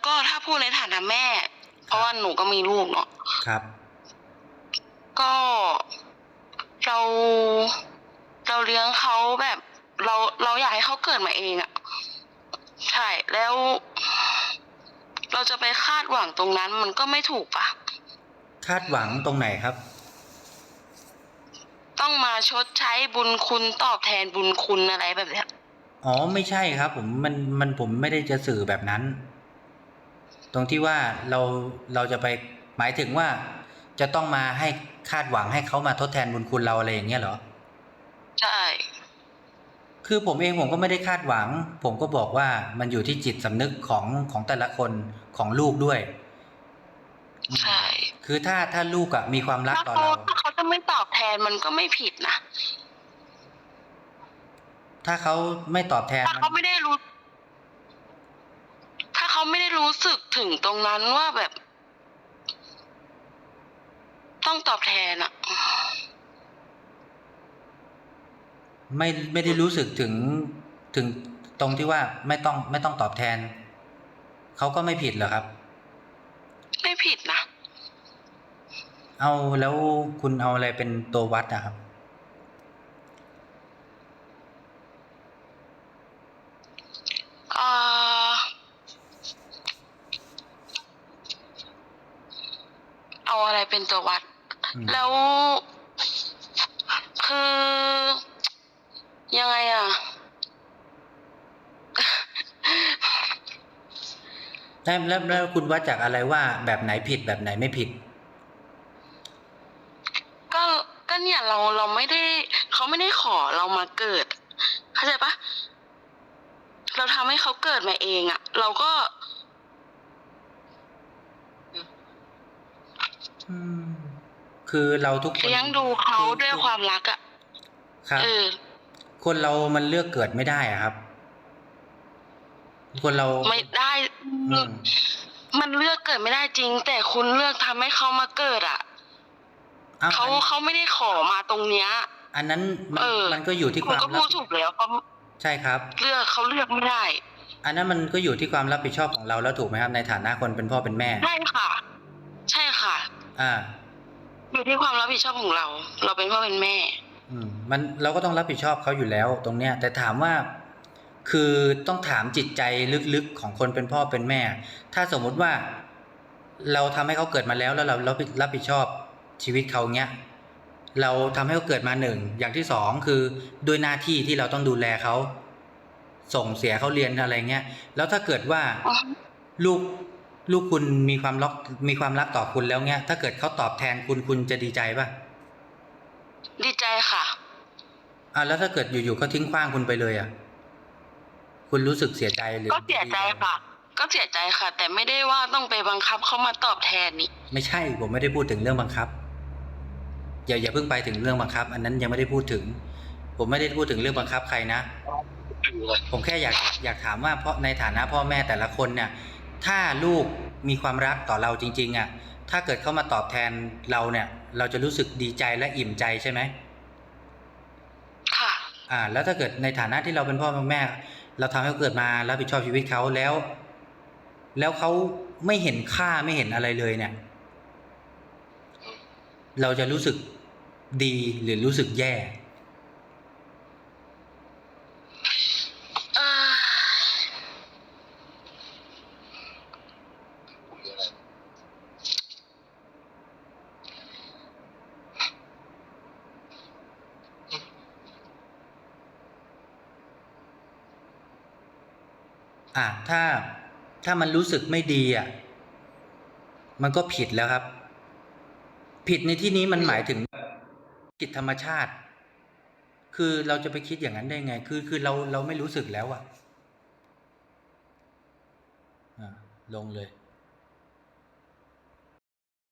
แล้วก็ถ้าพูดในฐานะแม่ เพราะว่าหนูก็มีลูกเนาะครับ ก็เราเราเลี้ยงเขาแบบ เราเราอยากให้เขาเกิดมาเองอะใช่แล้ว เราจะไปคาดหวังตรงนั้นมันก็ไม่ถูกปะคาดหวังตรงไหนครับ ต้องมาชดใช้บุญคุณตอบแทนบุญคุณอะไรแบบเนี้ยอ๋อไม่ใช่ครับ ผมมันมันผมไม่ได้จะสื่อแบบนั้น ตรงที่ว่าเราเราจะไปหมายถึงว่าจะต้องมาให้คาดหวังให้เขามาทดแทนบุญคุณเราอะไรอย่างเงี้ยเหรอ ใช่ คือผมเองผมก็ไม่ได้คาดหวัง ผมก็บอกว่ามันอยู่ที่จิตสำนึกของของแต่ละคนของลูกด้วย ใช่ คือถ้าถ้าลูกอะมีความรักถ้าต่อเขาเราถ้าเขาจะไม่ตอบแทนมันก็ไม่ผิดนะ ถ้าเขาไม่ตอบแทนถ้าเขาไม่ได้รู้ ถ้าเขาไม่ได้รู้ สึกถึงตรงนั้นว่าแบบ ต้องตอบแทนอะไม่ไม่ได้รู้สึกถึงถึงตรงที่ว่าไม่ต้องไม่ต้องตอบแทน เขาก็ไม่ผิดเหรอครับ ไม่ผิดนะ เอาแล้วคุณเอาอะไรเป็นตัววัดนะครับ เอ่อ เอาอะไรเป็นตัววัดอืมแล้ว คือ ยังไงอะแล้วแล้วแล้วคุณวัดจากอะไรว่าแบบไหนผิดแบบไหนไม่ผิด ก็ก็เนี่ยเราเราไม่ได้เขาไม่ได้ขอเรามาเกิด เข้าใจปะเราทำให้เขาเกิดมาเองอะเราก็ อืม คือเราทุกคนเลี้ยงดูเขาด้วยความรักอะครับเออคนเรามันเลือกเกิดไม่ได้อะครับ คนเราไม่ได้อืมมันเลือกเกิดไม่ได้จริง แต่คุณเลือกทำให้เขามาเกิดอะอ้าวเขาอันเขาไม่ได้ขอมาตรงเนี้ย อันนั้นมันเออมันก็อยู่ที่คุคณวามก็รัพูบดถูกแล้วเขาใช่ครับ เลือกเขาเลือกไม่ได้ อันนั้นมันก็อยู่ที่ความรับผิดชอบของเราแล้วถูกไหมครับในฐานะคนเป็นพ่อเป็นแม่ใช่ค่ะใช่ค่ะ อ่า อยู่ที่ความรับผิดชอบของเรา เราเป็นพ่อเป็นแม่ อืม มันเราก็ต้องรับผิดชอบเขาอยู่แล้ว ตรงเนี้ย แต่ถามว่า คือต้องถามจิตใจลึกๆของคนเป็นพ่อเป็นแม่ ถ้าสมมุติว่า เราทำให้เขาเกิดมาแล้วแล้วเราเรารับผิดชอบชีวิตเขาเนี้ยเราทำให้เขาเกิดมาหนึ่งอย่างที่สองคือด้วยหน้าที่ที่เราต้องดูแลเขาส่งเสียเขาเรียนอะไรเงี้ยแล้วถ้าเกิดว่าอ๋อลูก ลูกคุณมีความรักมีความรักต่อคุณแล้วเงี้ยถ้าเกิดเขาตอบแทนคุณคุณจะดีใจป่ะดีใจค่ะอะแล้วถ้าเกิดอยู่ๆเขาทิ้งขว้างคุณไปเลยอะ คุณรู้สึกเสียใจหรือก็เสียใจค่ะ ก็เสียใจค่ะ แต่ไม่ได้ว่าต้องไปบังคับเขามาตอบแทนนี่ ไม่ใช่ผมไม่ได้พูดถึงเรื่องบังคับ อย่าอย่าเพิ่งไปถึงเรื่องบังคับ อันนั้นยังไม่ได้พูดถึง ผมไม่ได้พูดถึงเรื่องบังคับใครนะผมแค่อยากอยากถามว่าเพราะในฐานะพ่อแม่แต่ละคนเนี่ย ถ้าลูกมีความรักต่อเราจริงๆอะถ้าเกิดเขามาตอบแทนเราเนี่ย เราจะรู้สึกดีใจและอิ่มใจใช่ไหมค่ะอ่า แล้วถ้าเกิดในฐานะที่เราเป็นพ่อเป็นแม่ เราทำให้เขาเกิดมารับผิดชอบชีวิตเขาแล้ว แล้วเขาไม่เห็นค่าไม่เห็นอะไรเลยเนี่ย เราจะรู้สึกดีหรือรู้สึกแย่ อะถ้าถ้ามันรู้สึกไม่ดีอะมันก็ผิดแล้วครับ ผิดในที่นี้มันหมายถึงผิดธรรมชาติ คือเราจะไปคิดอย่างนั้นได้ไง คือคือเราเราไม่รู้สึกแล้วอะอะลงเลย